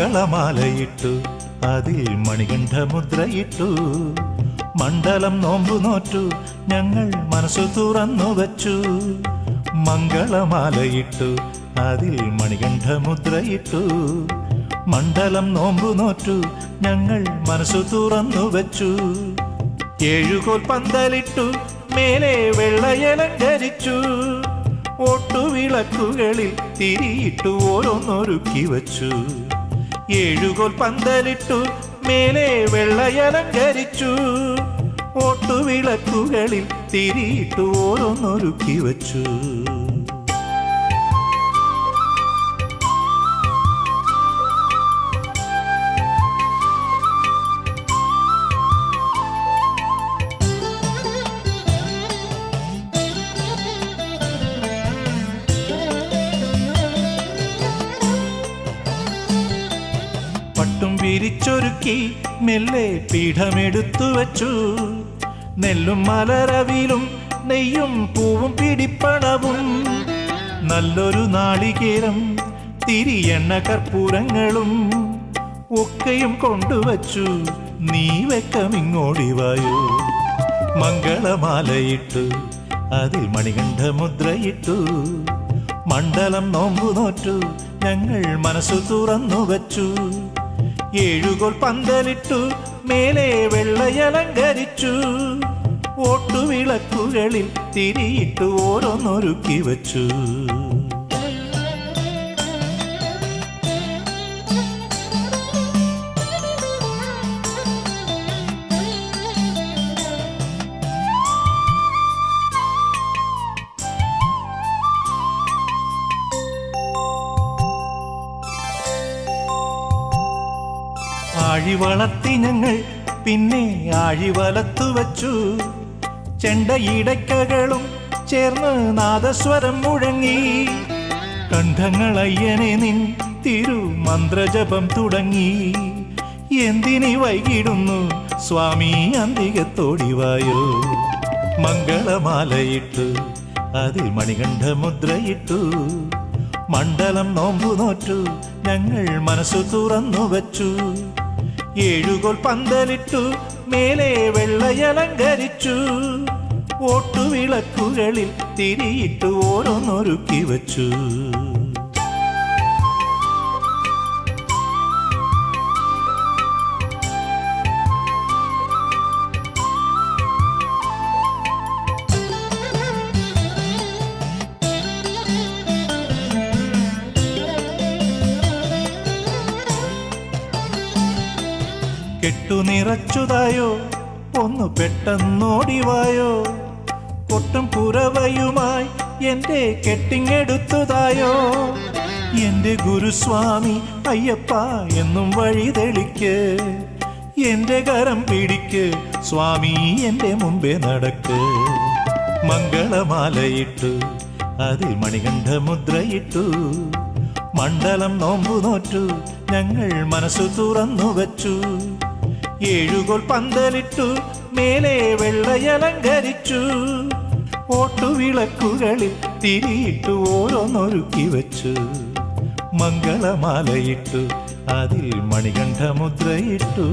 മംഗളമാലയിട്ടു അതിൽ മണികണ്ഠമുദ്രയിട്ടു. മണ്ഡലം നോമ്പു നോറ്റു ഞങ്ങൾ മനസ്സു തുറന്നു വച്ചു. മംഗളമാലയിട്ടു അതിൽ മണികണ്ഠമുദ്രയിട്ടു. മണ്ഡലം നോമ്പു നോറ്റു ഞങ്ങൾ മനസ്സു തുറന്നു വച്ചു. ഏഴുകോൽ പന്തലിട്ടു മേലെ വെള്ളയലങ്കരിച്ചു. ഒട്ടുവിളക്കുകളിൽ തിരിയിട്ടു ഓരോന്നൊരുക്കി വച്ചു. ഏഴുകോൽ പന്തലിട്ടു മേലെ വെള്ളയലങ്കരിച്ചു. ഓട്ടുവിളക്കുകളിൽ തിരിയിട്ടു ഓരോന്നൊരുക്കി വച്ചു. വിരിച്ചൊരുക്കി മെല്ലെ പീഠമെടുത്തു വച്ചു. നെല്ലും മലരവിലും നെയ്യും പൂവും പിടിപ്പണവും. നല്ലൊരു നാളികേരം തിരിയെണ്ണ കർപ്പൂരങ്ങളും ഒക്കെയും കൊണ്ടുവച്ചു. നീ വെക്കമിങ്ങോടിവായോ മംഗളമാലയിട്ടു അതിൽ മണികണ്ഠ മുദ്രയിട്ടു മണ്ഡലം നോമ്പു നോറ്റു ഞങ്ങൾ മനസ്സു തുറന്നു വച്ചു. ഏഴുകോൽ പന്തലിട്ടു മേലെ വെള്ളയലങ്കരിച്ചു. ഓട്ടുവിളക്കുകളിൽ തിരിയിട്ടു ഓരോന്നൊരുക്കി വച്ചു. ആഴി വളർത്തി ഞങ്ങൾ പിന്നെ ആഴിവലത്തു വച്ചു. ചെണ്ടയിടക്കകളും ചേർന്ന് നാദസ്വരം മുഴങ്ങി. കണ്ഠങ്ങളയ്യനെ നിൻ തിരുമന്ത്രജപം തുടങ്ങി. എന്തിനി വൈകിടുന്നു സ്വാമി അന്തികത്തോടിവായോ. മംഗളമാലയിട്ടു അതിൽ മണികണ്ഠ മുദ്രയിട്ടു മണ്ഡലം നോമ്പു നോറ്റു ഞങ്ങൾ മനസ്സു തുറന്നു വച്ചു. ഏഴുകോൽ പന്തലിട്ടു മേലെ വെള്ളയലങ്കരിച്ചു ഓട്ടുവിളക്കുകളിൽ തിരിയിട്ടു ഓരോന്നൊരുക്കി വച്ചു. കെട്ടു നിറച്ചുതായോ? ഒന്ന് പെട്ടെന്നോടിവായോ? കൊട്ടും പുറവയുമായി എന്റെ കെട്ടിങ്ങെടുത്തതായോ എന്റെ ഗുരുസ്വാമി അയ്യപ്പ എന്നും വഴി തെളിക്ക് എന്റെ കരം പിടിക്ക് സ്വാമി എന്റെ മുമ്പേ നടക്ക്. മംഗളമാലയിട്ട് അതിൽ മണികണ്ഠ മുദ്രയിട്ടു മണ്ഡലം നോമ്പു നോറ്റു ഞങ്ങൾ മനസ്സു തുറന്നു വച്ചു ഏഴുകോൽ പന്തലിട്ടു മേലെ വെള്ളയലങ്കരിച്ചു. ഓട്ടുവിളക്കുകളിൽ തിരിയിട്ടു ഓരോന്നൊരുക്കി വച്ചു. മംഗളമാലയിട്ടു അതിൽ മണികണ്ഠ മുദ്രയിട്ടു